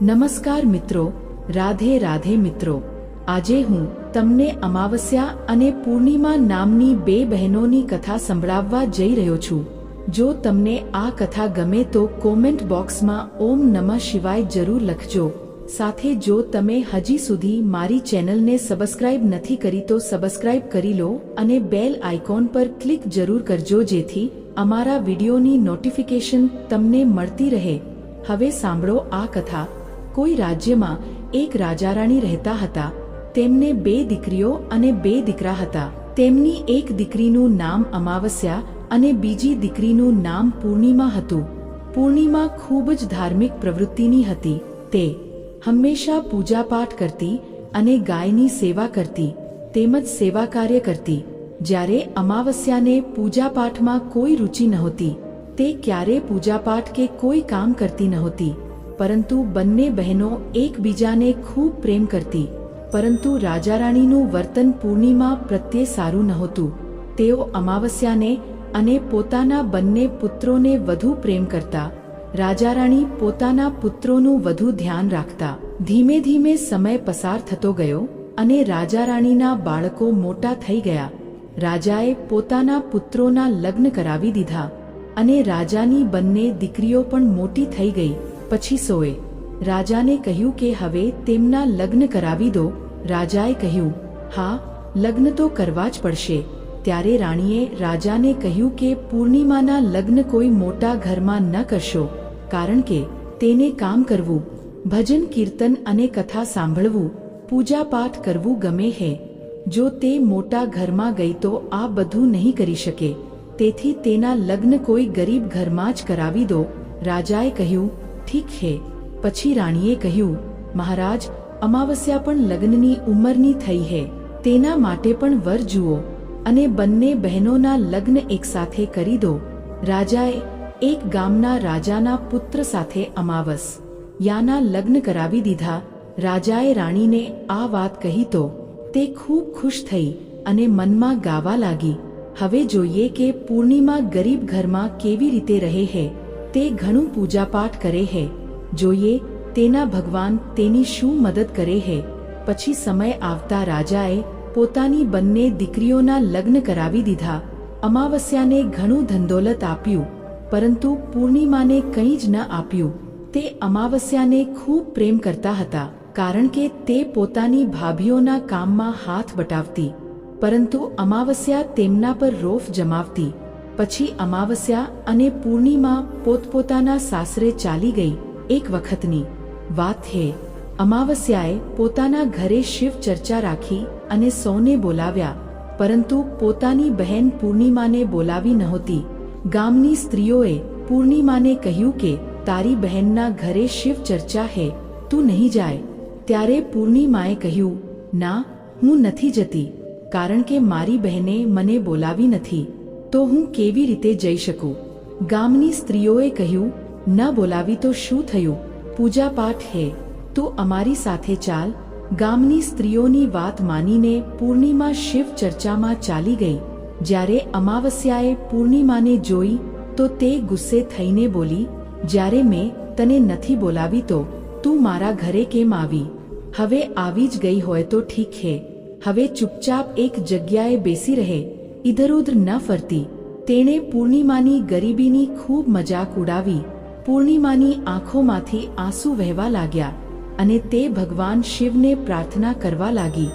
નમસ્કાર મિત્રો, રાધે રાધે મિત્રો. આજે હું તમને અમાવસ્યા અને પૂર્ણિમા નામની બે બહેનોની કથા સંભળાવવા જઈ રહ્યો છું. જો તમને આ કથા ગમે તો કોમેન્ટ બોક્સમાં ઓમ નમઃ શિવાય જરૂર લખજો. સાથે જો તમે હજી સુધી મારી ચેનલને સબસ્ક્રાઇબ નથી કરી તો સબસ્ક્રાઇબ કરી લો અને બેલ આઇકોન પર ક્લિક જરૂર કરજો જેથી અમારા વિડીયોની નોટિફિકેશન તમને મળતી રહે. હવે સાંભળો આ કથા. કોઈ રાજ્યમાં એક રાજારાણી રહેતા હતા, તેમને બે દીકરીઓ અને બે દીકરા હતા. તેમની એક દીકરીનું નામ અમાવસ્યા અને બીજી દીકરીનું નામ પૂર્ણિમા હતું. પૂર્ણિમા ખૂબ જ ધાર્મિક પ્રવૃત્તિની હતી. તે હંમેશા પૂજાપાઠ કરતી અને ગાયની સેવા કરતી, તેમજ સેવા કાર્ય કરતી. જ્યારે અમાવસ્યાને પૂજાપાઠમાં કોઈ રુચિ નહોતી, તે ક્યારે પૂજાપાઠ કે કોઈ કામ કરતી નહોતી. પરંતુ બંને બહેનો એકબીજાને ખૂબ પ્રેમ કરતી. પરંતુ રાજારાણીનું વર્તન પૂર્ણિમા પ્રત્યે સારું નહોતું. તેઓ અમાવસ્યાને અને પોતાના બંને પુત્રોને વધુ પ્રેમ કરતા. રાજારાણી પોતાના પુત્રોનું વધુ ધ્યાન રાખતા. ધીમે ધીમે સમય પસાર થતો ગયો અને રાજારાણીના બાળકો મોટા થઈ ગયા. રાજાએ પોતાના પુત્રોના લગ્ન કરાવી દીધા અને રાજાની બંને દીકરીઓ પણ મોટી થઈ ગઈ. પછી સોએ, રાજાને કહ્યું કે હવે તેમના લગ્ન કરાવી દો. રાજાએ કહ્યું, હા, લગ્ન તો કરવા જ પડશે. ત્યારે રાણીએ રાજાને કહ્યું કે પૂર્ણિમાના લગ્ન કોઈ મોટા ઘરમાં ન કરશો, કારણ કે તેને કામ કરવું, ભજન, કીર્તન અને કથા સાંભળવું, પૂજાપાઠ કરવું ગમે હે. જો તે મોટા ઘરમાં ગઈ તો આ બધું નહીં કરી શકે. તેથી તેના લગ્ન કોઈ ગરીબ ઘરમાં જ કરાવી દો. રાજાએ કહ્યું ઠીક હે. પછી રાણીએ કહ્યું, મહારાજ, અમાવસ્યા પણ લગ્નની ઉંમરની થઈ હે. તેના માટે પણ વર જુઓ અને બંને બહેનોના લગ્ન એકસાથે કરી દો. રાજાએ એક ગામના રાજાના પુત્ર સાથે અમાવસ. યાના લગ્ન કરાવી દીધા. રાજાએ રાણીને આ વાત કહી તો તે ખૂબ ખુશ થઈ અને મનમાં ગાવા લાગી. હવે જોઈએ કે પૂર્ણિમા ગરીબ ઘરમાં કેવી રીતે રહે હે. તે ઘણું પૂજાપાઠ કરે હે. જોઈએ, તેના ભગવાન તેની શું મદદ કરે હે. પછી સમય આવતા રાજાએ પોતાની બંને દીકરીઓના લગ્ન કરાવી દીધા. અમાવસ્યાને ઘણું ધંદોલત આપ્યું, પરંતુ પૂર્ણિમાને કંઈ જ ન આપ્યું. તે અમાવસ્યાને ખૂબ પ્રેમ કરતા હતા, કારણ કે તે પોતાની ભાભીઓના કામમાં હાથ બટાવતી. પરંતુ અમાવસ્યા તેમના પર રોફ જમાવતી. પછી અમાવસ્યા અને પૂર્ણિમા પોતપોતાના સાસરે ચાલી ગઈ એક વખતની. વાત હે, અમાવસ્યાએ પોતાના ઘરે શિવ ચર્ચા રાખી અને સૌને બોલાવ્યા, પરંતુ પોતાની બહેન પૂર્ણિમાને બોલાવી નહોતી. ગામની સ્ત્રીઓએ પૂર્ણિમાને કહ્યું કે, તારી બહેનના ઘરે શિવ ચર્ચા હે, તું નહીં જાય. ત્યારે પૂર્ણિમાએ કહ્યું, ના, હું નથી જતી, કારણ કે મારી બહેને મને બોલાવી નથી. તો હું કેવી રીતે જઈ શકું? ગામની સ્ત્રીઓએ કહ્યું, ન બોલાવી તો શું થયું? પૂજાપાઠ હે. તું અમારી સાથે ચાલ. ગામની સ્ત્રીઓની વાત માનીને પૂર્ણિમા શિવ ચર્ચામાં ચાલી ગઈ. જ્યારે અમાવસ્યાએ પૂર્ણિમાને જોઈ, તો તે ગુસ્સે થઈને બોલી, જ્યારે મેં તને નથી બોલાવી તો તું મારા ઘરે કેમ આવી? હવે આવી જ ગઈ હોય તો ઠીક હે. હવે ચૂપચાપ એક જગ્યાએ બેસી રહે. ઇધર ઉધર ન ફરતી. તેણે પૂર્ણિમાની ગરીબીની ખૂબ મજાક ઉડાવી. પૂર્ણિમાની આંખોમાંથી આંસુ વહેવા લાગ્યા અને તે ભગવાન શિવને પ્રાર્થના કરવા લાગી.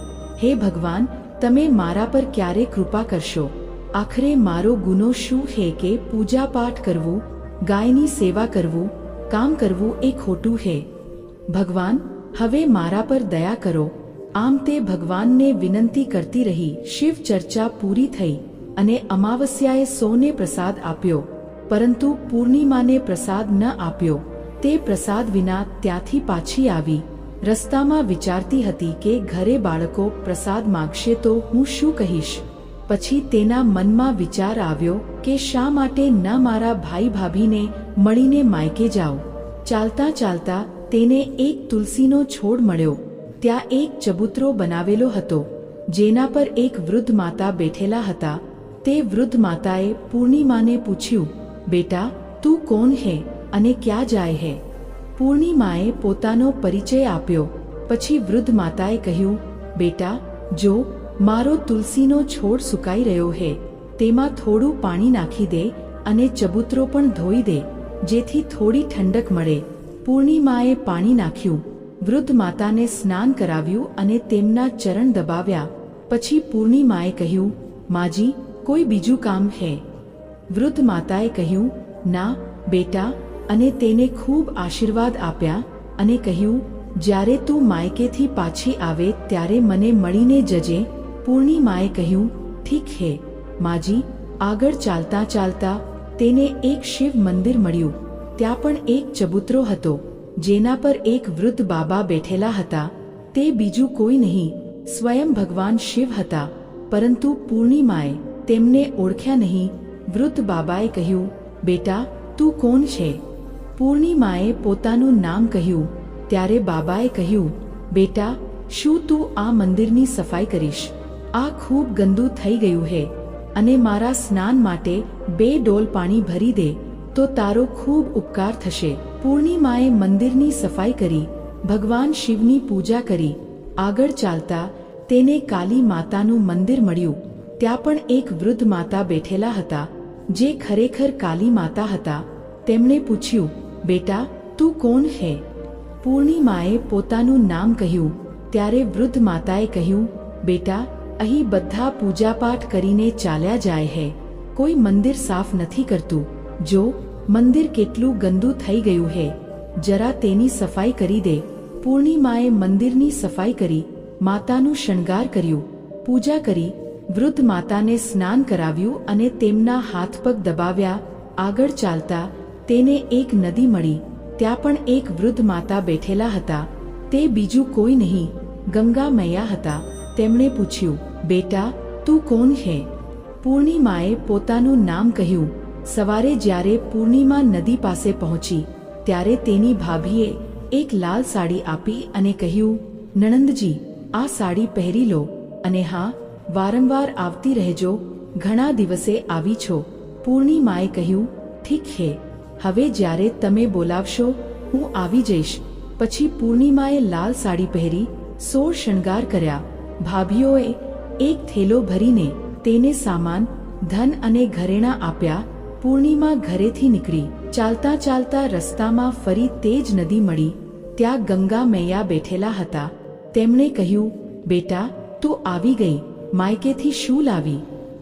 હે ભગવાન, તમે મારા પર ક્યારે કૃપા કરશો? આખરે મારો ગુનો શું હે કે પૂજાપાઠ કરવું, ગાયની સેવા કરવું, કામ કરવું એ ખોટું હે? ભગવાન, હવે મારા પર દયા કરો. આમ તે ભગવાનને વિનંતી કરતી રહી શિવ ચર્ચા પૂરી થઈ અને અમાવસ્યાએ સોને પ્રસાદ આપ્યો. પરંતુ પૂર્ણિમાને પ્રસાદ ન આપ્યો. તે પ્રસાદ વિના ત્યાંથી પાછી આવી. રસ્તામાં વિચારતી હતી કે ઘરે બાળકો પ્રસાદ માગશે તો હું શું કહીશ? પછી તેના મનમાં વિચાર આવ્યો કે શા માટે ન મારા ભાઈ ભાભીને મળીને માયકે જાઓ ચાલતા ચાલતા તેને એક તુલસીનો છોડ મળ્યો. ત્યાં એક ચબૂતરો બનાવેલો હતો, જેના પર એક વૃદ્ધ માતા બેઠેલા હતા. તે વૃદ્ધ માતાએ પૂર્ણિમાને પૂછ્યું, બેટા, તું કોણ હે અને ક્યાં જાય હે? પૂર્ણિમાએ પોતાનો પરિચય આપ્યો. પછી વૃદ્ધ માતાએ કહ્યું, બેટા, જો મારો તુલસીનો છોડ સુકાઈ રહ્યો હે, તેમાં થોડું પાણી નાખી દે અને ચબૂતરો પણ ધોઈ દે, જેથી થોડી ઠંડક મળે. પૂર્ણિમાએ પાણી નાખ્યું. વૃદ્ધ માતાને સ્નાન કરાવ્યું અને તેમના ચરણ દબાવ્યા. પછી પૂર્ણિમાએ કહ્યું, માજી, કોઈ બીજું કામ હે? વૃદ્ધ માતાએ કહ્યું, ના, બેટા. અને તેને ખૂબ આશીર્વાદ આપ્યા અને કહ્યું, જ્યારે તું માયકેથી પાછી આવે ત્યારે મને મળીને જજે. પૂર્ણિમાએ કહ્યું, ઠીક હે, માજી, આગળ ચાલતા ચાલતા તેને એક શિવ મંદિર મળ્યું. ત્યાં પણ એક ચબૂતરો હતો. જેના પર એક વૃદ્ધ બાબા બેઠેલા હતા. તે બીજું કોઈ નહીં, સ્વયં ભગવાન શિવ હતા. પરંતુ પૂર્ણિમાએ તેમને ઓળખ્યા નહીં. વૃદ્ધ બાબાએ કહ્યું, બેટા, તું કોણ છે? પૂર્ણિમાએ પોતાનું નામ કહ્યું. ત્યારે બાબાએ કહ્યું, બેટા, શું તું આ મંદિરની સફાઈ કરીશ? આ ખૂબ ગંદુ થઈ ગયું હે. અને મારા સ્નાન માટે બે ડોલ પાણી ભરી દે, તો તારો ખૂબ ઉપકાર થશે. પૂર્ણિમાએ મંદિરની સફાઈ કરી, ભગવાન શિવની પૂજા કરી. આગળ ચાલતા તેને કાલી માતાનું મંદિર મળ્યું. ત્યાં પણ એક વૃદ્ધ માતા બેઠેલા હતા, જે ખરેખર કાલી માતા હતા. તેમણે પૂછ્યું, બેટા, તું કોણ હે? પૂર્ણિમાએ પોતાનું નામ કહ્યું. ત્યારે વૃદ્ધ માતાએ કહ્યું, બેટા, અહીં બધા પૂજાપાઠ કરીને ચાલ્યા જાય હે. કોઈ મંદિર સાફ નથી કરતું. જો મંદિર કેટલું ગંદુ થઈ ગયું હે. જરા તેની સફાઈ કરી દે. પૂર્ણિમાએ મંદિરની સફાઈ કરી, માતાનું શણગાર કર્યું. પૂજા કરી, વૃદ્ધ માતાને સ્નાન કરાવ્યું અને તેમના હાથ પગ દબાવ્યા, આગળ ચાલતા તેને એક નદી મળી. ત્યાં પણ એક વૃદ્ધ માતા બેઠેલા હતા. તે બીજું કોઈ નહીં, ગંગા મૈયા હતા. તેમણે પૂછ્યું, બેટા, તું કોણ હે? પૂર્ણિમાએ પોતાનું નામ કહ્યું સવારે જ્યારે પૂર્ણિમા નદી પાસે પહોંચી, ત્યારે તેની ભાભીએ એક લાલ સાડી આપી અને કહ્યું, નણંદજી, આ સાડી પહેરી લો અને હા, વારંવાર આવતી રહેજો, ઘણા દિવસે આવી છો. પૂર્ણિમાએ કહ્યું, ઠીક હે, હવે જ્યારે તમે બોલાવશો, હું આવી જઈશ. પછી પૂર્ણિમાએ લાલ સાડી પહેરી સોળ શણગાર કર્યા. ભાભીઓએ એક થેલો ભરીને તેને સામાન, ધન અને ઘરેણાં આપ્યા પૂર્ણિમા ઘરેથી નીકળી, ચાલતા ચાલતા રસ્તામાં ફરી તે જ નદી મળી. ત્યાં ગંગા મૈયા બેઠેલા હતા. તેમણે કહ્યું, બેટા, તું આવી ગઈ. માયકેથી શું લાવી?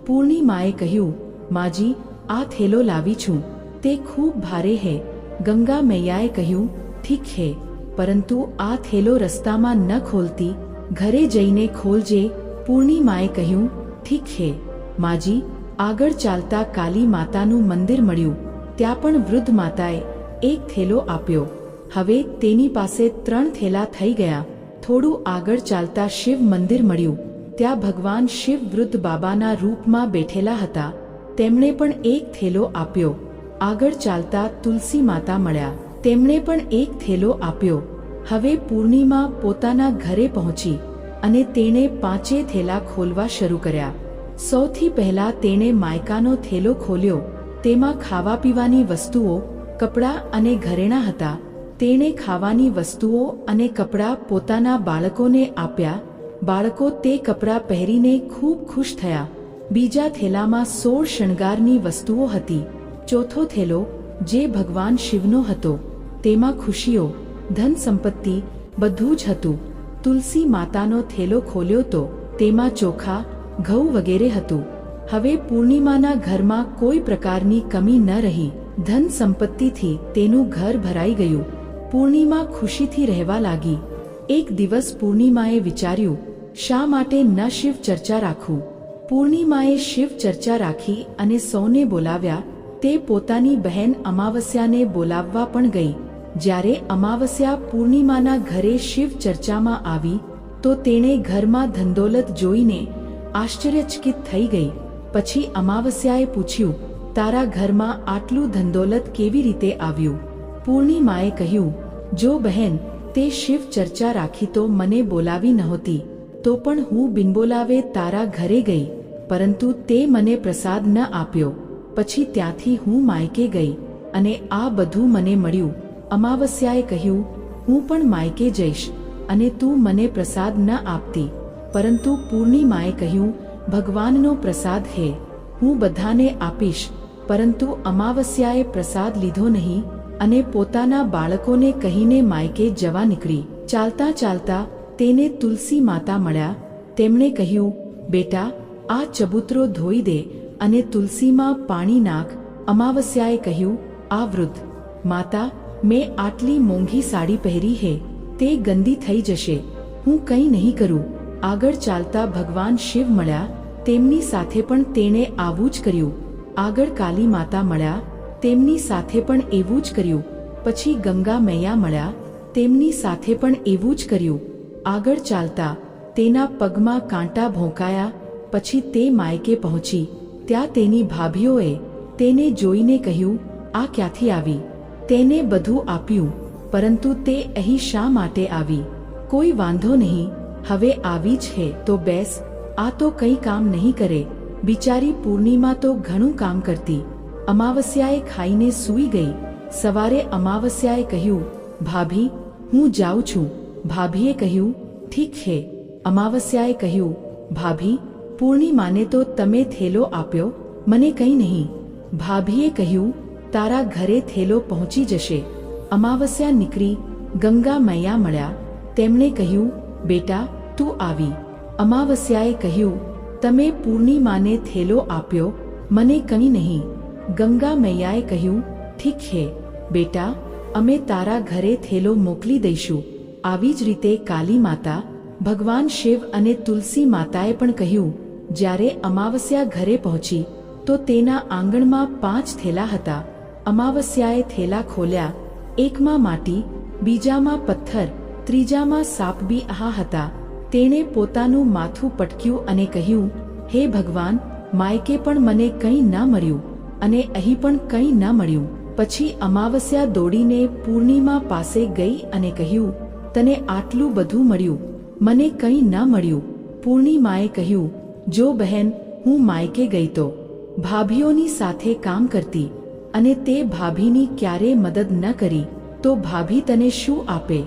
પૂર્ણિમાએ કહ્યું, માજી, આ થેલો લાવી છું. તે ખૂબ ભારે હે. ગંગા મૈયાએ કહ્યું, ઠીક હે. પરંતુ આ થેલો રસ્તામાં ન ખોલતી. ઘરે જઈને ખોલજે. પૂર્ણિમાએ કહ્યું, ઠીક હે. માજી આગળ ચાલતા કાલી માતાનું મંદિર મળ્યું. ત્યાં પણ વૃદ્ધ માતાએ એક થેલો આપ્યો. હવે તેની પાસે ત્રણ થેલા થઈ ગયા. થોડું આગળ ચાલતા શિવ મંદિર મળ્યું. ત્યાં ભગવાન શિવ વૃદ્ધ બાબાના રૂપમાં બેઠેલા હતા. તેમણે પણ એક થેલો આપ્યો. આગળ ચાલતા તુલસી માતા મળ્યા. તેમણે પણ એક થેલો આપ્યો. હવે પૂર્ણિમા પોતાના ઘરે પહોંચી અને તેણે પાંચે થેલા ખોલવા શરૂ કર્યા. સૌથી પહેલા તેણે માયકાનો થેલો ખોલ્યો, તેમાં ખાવા પીવાની વસ્તુઓ, કપડાં અને ઘરેણાં હતા. તેણે ખાવાની વસ્તુઓ અને કપડાં પોતાના બાળકોને આપ્યા. બાળકો તે કપડાં પહેરીને ખૂબ ખુશ થયા. બીજા થેલામાં સોળ શણગારની વસ્તુઓ હતી. ચોથો થેલો, જે ભગવાન શિવનો હતો, તેમાં ખુશીઓ, ધન સંપત્તિ, બધું જ હતું. તુલસી માતાનો થેલો ખોલ્યો તો તેમાં ચોખા ઘઉં વગેરે હતું. હવે પૂર્ણિમાના ઘરમાં કોઈ પ્રકારની કમી ન રહી. ધન સંપત્તિથી તેનું ઘર ભરાઈ ગયું. પૂર્ણિમા ખુશીથી રહેવા લાગી. એક દિવસ પૂર્ણિમાએ વિચાર્યું, શા માટે ન શિવ ચર્ચા રાખું? પૂર્ણિમાએ શિવ ચર્ચા રાખી અને સૌને બોલાવ્યા. તે પોતાની બહેન અમાવસ્યાને બોલાવવા પણ ગઈ. જ્યારે અમાવસ્યા પૂર્ણિમાના ઘરે શિવ ચર્ચામાં આવી, તો તેણે ઘરમાં ધંદોલત જોઈને આશ્ચર્યચકિત થઈ ગઈ. પછી અમાવસ્યાએ પૂછ્યું, તારા ઘરમાં આટલું ધંદોલત કેવી રીતે આવ્યું? પૂર્ણિમાએ કહ્યું, જો બહેન, તે શિવ ચર્ચા રાખી તો મને બોલાવી નહોતી, તો પણ હું બિનબોલાવે તારા ઘરે ગઈ, પરંતુ તે મને પ્રસાદ ન આપ્યો. પછી ત્યાંથી હું માયકે ગઈ અને આ બધું મને મળ્યું. અમાવસ્યાએ કહ્યું, હું પણ માયકે જઈશ અને તું મને પ્રસાદ ન આપતી. પરંતુ પૂર્ણિમાએ કહ્યું, ભગવાનનો પ્રસાદ હે, હું બધાને આપીશ. પરંતુ અમાવસ્યાએ પ્રસાદ લીધો નહીં અને પોતાના બાળકોને કહીને માયકે જવા નીકળી. ચાલતા ચાલતા તેને તુલસી માતા મળ્યા. તેમણે કહ્યું, બેટા, આ ચબૂતરો ધોઈ દે અને તુલસીમાં પાણી નાખ. અમાવસ્યાએ કહ્યું, આ વૃદ્ધ, માતા, મેં આટલી મોંઘી સાડી પહેરી હે, તે ગંદી થઈ જશે. હું કંઈ નહીં કરું. આગળ ચાલતા ભગવાન શિવ મળ્યા, તેમની સાથે પણ તેણે આવું જ કર્યું. આગળ કાલી માતા મળ્યા, તેમની સાથે પણ એવું જ કર્યું. પછી ગંગા મૈયા મળ્યા, તેમની સાથે પણ એવું જ કર્યું. આગળ ચાલતા તેના પગમાં કાંટા ભોંકાયા, પછી તે માયકે પહોંચી. ત્યાં તેની ભાભીઓએ તેને જોઈને કહ્યું, આ ક્યાંથી આવી? તેને બધું આપ્યું, પરંતુ તે અહીં શા માટે આવી? કોઈ વાંધો નહીં હવે આવી છે તો બેસ, આ તો કંઈ કામ નહીં કરે. બિચારી પૂર્ણિમા તો ઘણું કામ કરતી. અમાવસ્યાએ ખાઈને સૂઈ ગઈ. સવારે અમાવસ્યાએ કહ્યું, ભાભી, હું જાઉં છું. ભાભીએ કહ્યું, ઠીક છે અમાવસ્યાએ કહ્યું, ભાભી, પૂર્ણિમાને તો તમે થેલો આપ્યો? મને કંઈ નહીં. ભાભીએ કહ્યું, તારા ઘરે થેલો પહોંચી જશે. અમાવસ્યા નીકળી, ગંગા મૈયા મળ્યા. તેમણે કહ્યું બેટા, તું આવી. અમાવસ્યાએ કહ્યું, તમે પૂર્ણિમાને થેલો આપ્યો, મને કંઈ નહીં. ગંગા મૈયાએ કહ્યું, ઠીક છે બેટા, અમે તારા ઘરે થેલો મોકલી દઈશું. આવી જ રીતે કાલી માતા, ભગવાન શિવ અને તુલસી માતાએ પણ કહ્યું, જ્યારે અમાવસ્યા ઘરે પહોંચી, તો તેના આંગણમાં પાંચ થેલા હતા. અમાવસ્યાએ થેલા ખોલ્યા, એકમાં માટી, બીજામાં પથ્થર ત્રીજામાં સાપ બી આહા હતા. તેણે પોતાનું માથું પટક્યું અને કહ્યું, હે ભગવાન, માયકે પણ મને કંઈ ન મળ્યું અને અહીં પણ કંઈ ન મળ્યું. પછી અમાવસ્યા દોડીને પૂર્ણિમા પાસે ગઈ અને કહ્યું, તને આટલું બધું મળ્યું, મને કંઈ ન મળ્યું. પૂર્ણિમાએ કહ્યું, જો બહેન, હું માયકે ગઈ તો. ભાભીઓની સાથે કામ કરતી અને તે ભાભીની ક્યારે મદદ ન કરી, તો ભાભી તને શું આપે?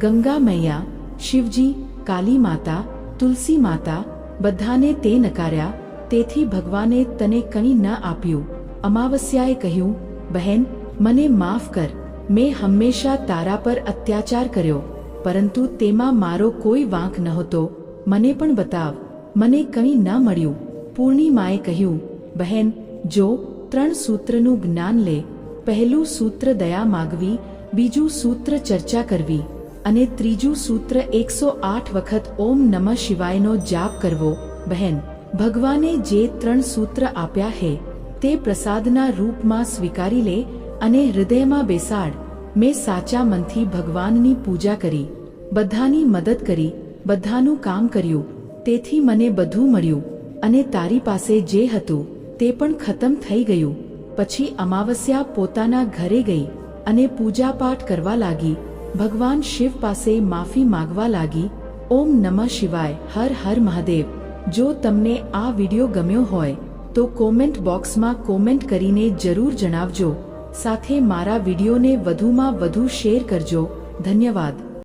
ગંગા મૈયા, શિવજી, કાલી માતા, તુલસી માતા, બધાને તે નકાર્યા, તેથી ભગવાને તને કંઈ ન આપ્યું. અમાવસ્યાએ કહ્યું, બહેન, મને માફ કર. મેં હંમેશા તારા પર અત્યાચાર કર્યો, પરંતુ તેમાં મારો કોઈ વાંક નહોતો. મને પણ બતાવ. મને કંઈ ન મળ્યું. પૂર્ણિમાએ કહ્યું, બહેન, જો ત્રણ સૂત્રનું જ્ઞાન લે, પહેલું સૂત્ર દયા માગવી, બીજું સૂત્ર ચર્ચા કરવી. અને ત્રીજું સૂત્ર એકસો આઠ વખત ઓમ નમઃ શિવાયનો જાપ કરવો. બહેન, ભગવાને જે ત્રણ સૂત્ર આપ્યા હે, તે પ્રસાદના રૂપમાં સ્વીકારી લે અને હૃદયમાં બેસાડ. મેં સાચા મનથી ભગવાનની પૂજા કરી, બધાની મદદ કરી, બધાનું કામ કર્યું, તેથી મને બધું મળ્યું, અને તારી પાસે જે હતું, તે પણ ખતમ થઈ ગયું. પછી અમાવસ્યા પોતાના ઘરે ગઈ અને પૂજાપાઠ કરવા લાગી. ભગવાન શિવ પાસે માફી માગવા લાગી, ઓમ નમઃ શિવાય, હર હર મહાદેવ, જો તમને આ વિડિયો ગમ્યો હોય, તો કોમેન્ટ બોક્સમાં કોમેન્ટ કરીને જરૂર જણાવજો. સાથે મારા વિડિયોને વધુમાં વધુ શેર કરજો. ધન્યવાદ.